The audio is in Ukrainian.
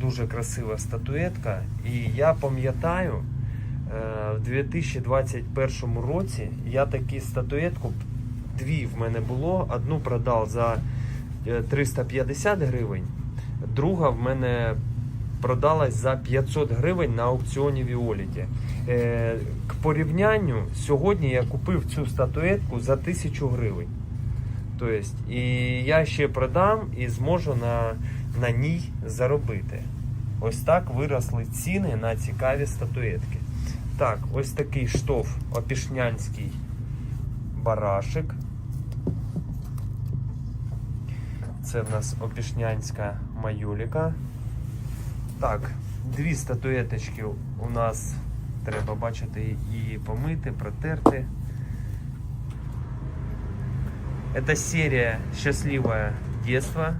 Дуже красива статуетка. І я пам'ятаю, е, в 2021 році я таку статуетку, дві в мене було, одну продав за е, 350 гривень, друга в мене продалась за 500 гривень на аукціоні Віоліті. Е, К порівнянню, сьогодні я купив цю статуетку за 1000 гривень. Тобто, і я ще продам і зможу на, на ній заробити. Ось так виросли ціни на цікаві статуетки. Так, ось такий штоф опішнянський барашик. Це в нас опішнянська маюліка. Так, дві статуеточки у нас треба бачити і помити, протерти. Это серия «Счастливое детство».